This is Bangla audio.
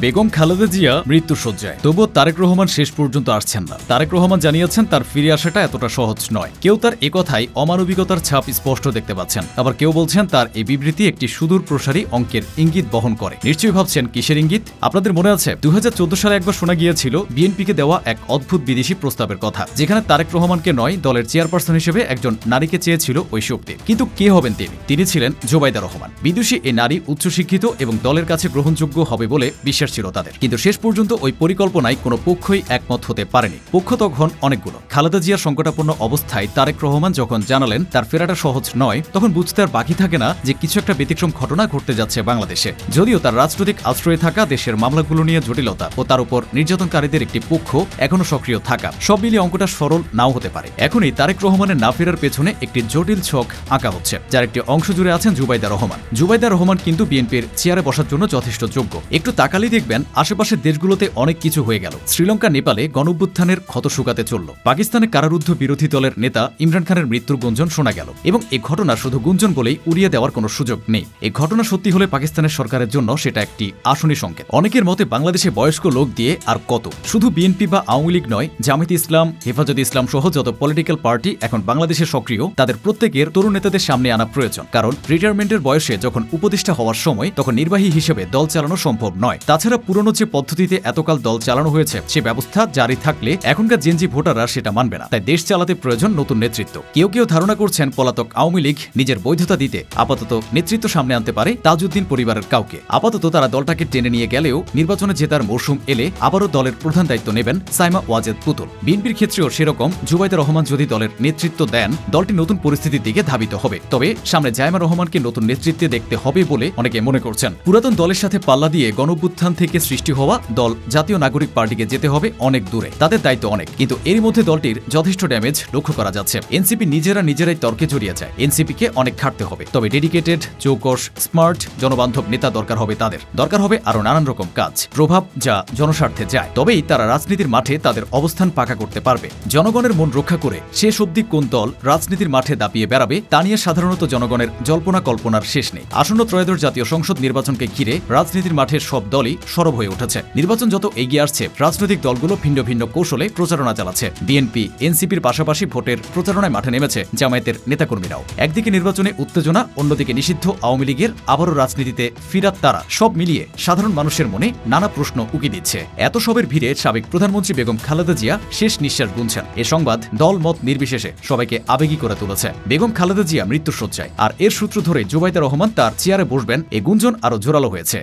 বেগম খালেদা জিয়া মৃত্যু মৃত্যুসজ্জায় তবুও তারেক রহমান শেষ পর্যন্ত আসছেন না। তারেক রহমান জানিয়েছেন, তার ফিরে আসাটা এতটা সহজ নয়। কেউ তার একথায় অমানবিকতার ছাপ স্পষ্ট দেখতে পাচ্ছেন। আবার কেউ বলছেন, তার এই বিবৃতি একটি সুদূর প্রসারী অঙ্কের ইঙ্গিত বহন করে। নিশ্চয়ই ভাবছেন, কিসের ইঙ্গিত? আপনাদের মনে আছে দু হাজার চোদ্দ সালে একবার শোনা গিয়েছিল বিএনপিকে দেওয়া এক অদ্ভুত বিদেশি প্রস্তাবের কথা। যেখানে তারেক রহমানকে নয়, দলের চেয়ারপারসন হিসেবে একজন নারীকে চেয়েছিল ওই শক্তি। কিন্তু কে হবেন তিনি? তিনি ছিলেন জোবাইদা রহমান। বিদুষী এ নারী উচ্চশিক্ষিত এবং দলের কাছে গ্রহণযোগ্য হবে বলে বিশ্বাস ছিল তাদের। কিন্তু শেষ পর্যন্ত ওই পরিকল্পনায় কোনো পক্ষই একমত হতে পারেনি। পক্ষ তখন অনেকগুলো। খালেদা জিয়ার সংকটাপন্ন অবস্থায় তারেক রহমান যখন জানালেন তার ফেরাটা সহজ নয়, তখন বুঝতে আর বাকি থাকে না যে কিছু একটা ব্যতিক্রম ঘটনা ঘটতে যাচ্ছে বাংলাদেশে। যদিও তার রাজনৈতিক আশ্রয়ে থাকা দেশের মামলাগুলো নিয়ে জটিলতা ও তার উপর নির্যাতনকারীদের একটি পক্ষ এখনও সক্রিয় থাকা। সব মিলিয়ে অঙ্কটা সরল নাও হতে পারে। এখনই তারেক রহমানের না ফেরার পেছনে একটি জটিল ছক আঁকা হচ্ছে, যার একটি অংশ জুড়ে আছেন জুবাইদা রহমান। জুবাইদা রহমান কিন্তু বিএনপির চেয়ারে বসার জন্য যথেষ্ট যোগ্য। একটু তাকালেই দেখবেন, আশেপাশের দেশগুলোতে অনেক কিছু হয়ে গেল। শ্রীলঙ্কা, নেপালে গণঅভ্যুত্থানের ক্ষত শুকাতে চলল। পাকিস্তানে কারারুদ্ধ বিরোধী দলের নেতা ইমরান খানের মৃত্যুর গুঞ্জন শোনা গেল। এবং এই ঘটনা শুধু গুঞ্জন বলেই উড়িয়ে দেওয়ার কোনো সুযোগ নেই। এই ঘটনা সত্যি হলে পাকিস্তানের সরকারের জন্য সেটা একটি আসনী সংকেত। অনেকের মতে বাংলাদেশে বয়স্ক লোক দিয়ে আর কত? শুধু বিএনপি বা আওয়ামী লীগ নয়, জামায়াত ইসলাম, হেফাজত ইসলাম সহ যত পলিটিক্যাল পার্টি এখন বাংলাদেশে সক্রিয়, তাদের প্রত্যেকের তরুণ নেতাদের সামনে আনা প্রয়োজন। কারণ রিটায়ারমেন্টের বয়সে যখন উপদেষ্টা হওয়ার সময়, তখন নির্বাহী হিসেবে দল চালানো সম্ভব নয়। তাছাড়া পুরনো যে পদ্ধতিতে এতকাল দল চালানো হয়েছে, সে ব্যবস্থা জারি থাকলে এখনকার জেনজি ভোটাররা সেটা মানবে না। তাই দেশ চালাতে প্রয়োজন নতুন নেতৃত্ব। কেউ কেউ ধারণা করছেন পলাতক আওয়ামী লীগ নিজের বৈধতা দিতে আপাতত নেতৃত্ব সামনে আনতে পারে তাজউদ্দিন পরিবারের কাউকে। আপাতত তারা দলটাকে টেনে নিয়ে গেলেও নির্বাচনে জেতার মৌসুম এলে আবারও দলের প্রধান দায়িত্ব নেবেন সাইমা ওয়াজেদ পুতুল। বিএনপির ক্ষেত্রেও সেরকম জুবাইদা রহমান যদি দলের নেতৃত্ব দেন, দলটি নতুন পরিস্থিতির দিকে ধাবিত হবে। তবে সামনে জায়মা রহমানকে নতুন নেতৃত্বে দেখতে হবে বলে অনেকে মনে করছেন। পুরাতন দলের সাথে পাল্লা দিয়ে গণভ্যুত্থান থেকে সৃষ্টি হওয়া দল জাতীয় নাগরিক পার্টিকে যেতে হবে অনেক দূরে। তাদের দায়িত্ব অনেক। কিন্তু এর মধ্যে দলটির যথেষ্ট ড্যামেজ লক্ষ্য করা যাচ্ছে। এনসিপি নিজেরা নিজেরাই তর্কে জড়িয়ে যায়। এনসিপিকে অনেক খাটতে হবে। তবে ডেডিকেটেড, চৌকস, স্মার্ট জনবান্ধব নেতা দরকার হবে তাদের। দরকার হবে আরও নানান রকম কাজ। প্রভাব যা জনস্বার্থে যায়। তবেই তারা রাজনীতির মাঠে তাদের অবস্থান পাকা করতে পারবে। জনগণের মন রক্ষা করে শেষ অবধি কোন দল রাজনীতির মাঠে দাপিয়ে বেড়াবে, তা নিয়ে সাধারণত জনগণের জল্পনা কল্পনার শেষ নেই। আসন্ন ত্রয়োদশ জাতীয় সংসদ নির্বাচনকে ঘিরে রাজনীতির মাঠের সব দলই সরব হয়ে উঠেছে। নির্বাচন যত এগিয়ে আসছে, রাজনৈতিক দলগুলো ভিন্ন ভিন্ন কৌশলে প্রচারণা চালাচ্ছে। বিএনপি, এনসিপির পাশাপাশি ভোটের প্রচারণায় মাঠে নেমেছে জামায়াতের নেতাকর্মীরাও। একদিকে নির্বাচনে উত্তেজনা, অন্যদিকে নিষিদ্ধ আওয়ামী লীগের আবারও রাজনীতিতে ফিরাত তারা। সব মিলিয়ে সাধারণ মানুষের মনে নানা প্রশ্ন উকি দিচ্ছে। এত সবের ভিড়ে সাবেক প্রধানমন্ত্রী বেগম খালেদা জিয়া শেষ নিঃশ্বাস গুনছেন। এ সংবাদ দল মত নির্বিশেষে সবাইকে আবেগী করে তুলেছে। বেগম খালেদা জিয়া মৃত্যুসজ্জায় আর এর সূত্র ধরে জুবাইদা রহমান তার চেয়ারে বসবেন। এ গুঞ্জন আরও জোরালো হয়েছে।